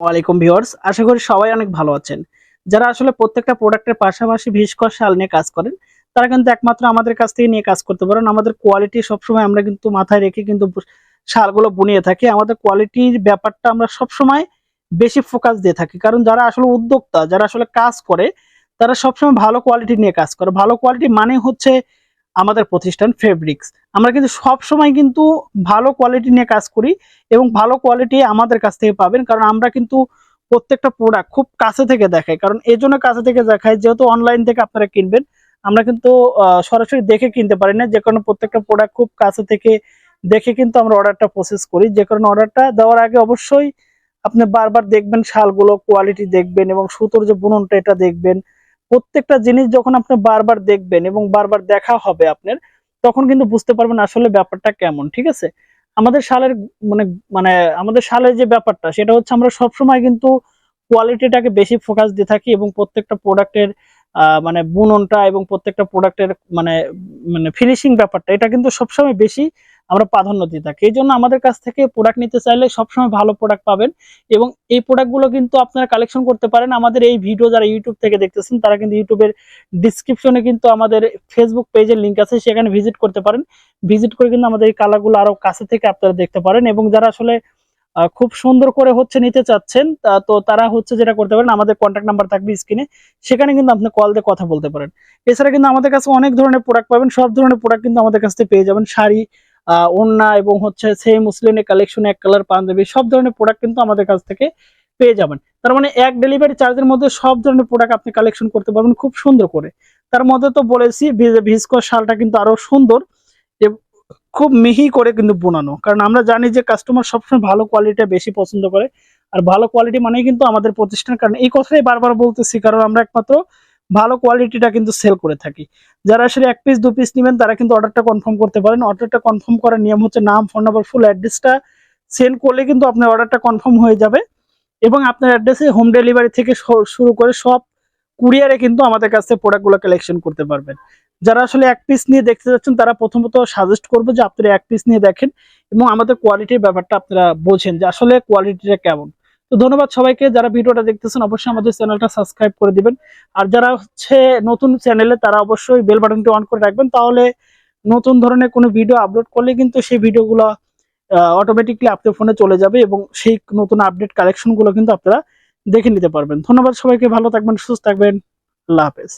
ওয়ালাইকুম ভিউয়ার্স, আশা করি সবাই অনেক ভালো আছেন। যারা আসলে প্রত্যেকটা প্রোডাক্টের পাশাপাশি ভিসকর শাল নিয়ে কাজ করেন, তারা কিন্তু একমাত্র আমাদের কাছ থেকে নিয়ে কাজ করতে পারেন। আমাদের কোয়ালিটি সবসময় আমরা কিন্তু মাথায় রেখে কিন্তু শালগুলো বুনিয়ে থাকি। আমাদের কোয়ালিটির ব্যাপারটা আমরা সবসময় বেশি ফোকাস দিয়ে থাকি। কারণ যারা আসলে উদ্যোক্তা, যারা আসলে কাজ করে, তারা সবসময় ভালো কোয়ালিটি নিয়ে কাজ করে। ভালো কোয়ালিটি মানে হচ্ছে আমাদের প্রতিষ্ঠান ফেব্রিক্স আমরা কিন্তু সব সময় কিন্তু ভালো কোয়ালিটি নিয়ে কাজ করি এবং ভালো কোয়ালিটি আমাদের কাছ থেকে পাবেন, কারণ আমরা কিন্তু প্রত্যেকটা প্রোডাক্ট খুব কাছে থেকে দেখাই। কারণ এই জন্য কাছে থেকে দেখাই, যেহেতু অনলাইন থেকে আপনারা কিনবেন, আমরা কিন্তু সরাসরি দেখে কিনতে পারি না। যে কারণে প্রত্যেকটা প্রোডাক্ট খুব কাছে থেকে দেখে কিন্তু আমরা অর্ডারটা প্রসেস করি। যে কারণে অর্ডারটা দেওয়ার আগে অবশ্যই আপনি বারবার দেখবেন, শালগুলো কোয়ালিটি দেখবেন এবং সুতোর যে বুননটা, এটা দেখবেন। প্রত্যেকটা জিনিস যখন আপনি বারবার দেখবেন এবং বারবার দেখা হবে আপনার, তখন কিন্তু বুঝতে পারবেন আসলে ব্যাপারটা কেমন, ঠিক আছে? আমাদের শালের মানে মানে আমাদের শালের যে ব্যাপারটা, সেটা হচ্ছে আমরা সবসময় কিন্তু কোয়ালিটিটাকে বেশি ফোকাস দিয়ে থাকি এবং প্রত্যেকটা প্রোডাক্টের মানে বুননটা এবং প্রত্যেকটা প্রোডাক্টের মানে মানে ফিনিশিং ব্যাপারটা, এটা কিন্তু সবসময় বেশি আমরা প্রাধান্য দিয়ে থাকি। এই জন্য আমাদের কাছ থেকে প্রোডাক্ট নিতে চাইলে সবসময় ভালো প্রোডাক্ট পাবেন এবং এই প্রোডাক্টগুলো কিন্তু আপনারা কালেকশন করতে পারেন। আমাদের এই ভিডিও যারা ইউটিউব থেকে দেখতেছেন, তারা কিন্তু ইউটিউবের ডিসক্রিপশনে কিন্তু আমাদের ফেসবুক পেজের লিংক আছে, সেখানে ভিজিট করতে পারেন। ভিজিট করে কিন্তু আমাদের এই কালারগুলো আরও কাছে থেকে আপনারা দেখতে পারেন এবং যারা আসলে খুব সুন্দর করে হচ্ছে নিতে চাচ্ছেন, তো তারা হচ্ছে যেটা করতে পারেন, আমাদের কন্ট্যাক্ট নাম্বার থাকবে স্ক্রিনে সেখানে কিন্তু আপনি কল দিয়ে কথা বলতে পারেন। এছাড়া কিন্তু আমাদের কাছে অনেক ধরনের প্রোডাক্ট পাবেন, সব ধরনের প্রোডাক্ট কিন্তু আমাদের কাছ থেকে পেয়ে যাবেন। শাড়ি ওড়না এবং হচ্ছে সেই মুসলিনের কালেকশন এক কালার পাঞ্জাবি, সব ধরনের প্রোডাক্ট কিন্তু আমাদের কাছ থেকে পেয়ে যাবেন। তার মানে এক ডেলিভারি চার্জের মধ্যে সব ধরনের প্রোডাক্ট আপনি কালেকশন করতে পারবেন খুব সুন্দর করে। তার মধ্যে তো বলেছি ভিসকো শালটা কিন্তু আরও সুন্দর এব- খুব মিহি করে কিন্তু বোনানো। কারণ আমরা জানি যে কাস্টমার সবসময় ভালো কোয়ালিটি বেশি পছন্দ করে। আর ভালো কোয়ালিটি মানেই কিন্তু আমাদের প্রতিষ্ঠান। কারণ এই কথাই বারবার বলতেছি, কারণ আমরা একমাত্র ভালো কোয়ালিটিটা কিন্তু সেল করে থাকি। যারা আসলে এক পিস দু পিস নেবেন, তারা কিন্তু অর্ডারটা কনফার্ম করতে পারেন। অর্ডারটা কনফার্ম করার নিয়ম হচ্ছে নাম ফোন নাম্বার ফুল অ্যাড্রেসটা সেন্ড করলে কিন্তু আপনার অর্ডারটা কনফার্ম হয়ে যাবে। এবং আপনার অ্যাড্রেসে হোম ডেলিভারি থেকে শুরু করে সব কুরিয়ারে কিন্তু আমাদের কাছ প্রোডাক্টগুলো কালেকশন করতে পারবেন। যারা আসলে এক পিস নিয়ে দেখতে যাচ্ছেন, তারা প্রথমত সাজেস্ট করব যে, আপনারা এক পিস নিয়ে দেখেন এবং আমাদের কোয়ালিটির ব্যাপারটা আপনারা বোঝেন যে, আসলে কোয়ালিটিটা কেমন। তো ধন্যবাদ সবাইকে, যারা ভিডিওটা দেখতেছেন অবশ্যই আমাদের চ্যানেলটা সাবস্ক্রাইব করে দিবেন। আর যারা হচ্ছে নতুন চ্যানেলে, তারা অবশ্যই বেল বাটনটি অন করে রাখবেন, তাহলে নতুন ধরনের কোনো ভিডিও আপলোড করলে কিন্তু সেই ভিডিওগুলো অটোমেটিকলি আপনার ফোনে চলে যাবে এবং সেই নতুন আপডেট কালেকশনগুলো কিন্তু আপনারা দেখে নিতে পারবেন। ধন্যবাদ সবাইকে, ভালো থাকবেন, সুস্থ থাকবেন, আল্লাহ হাফেজ।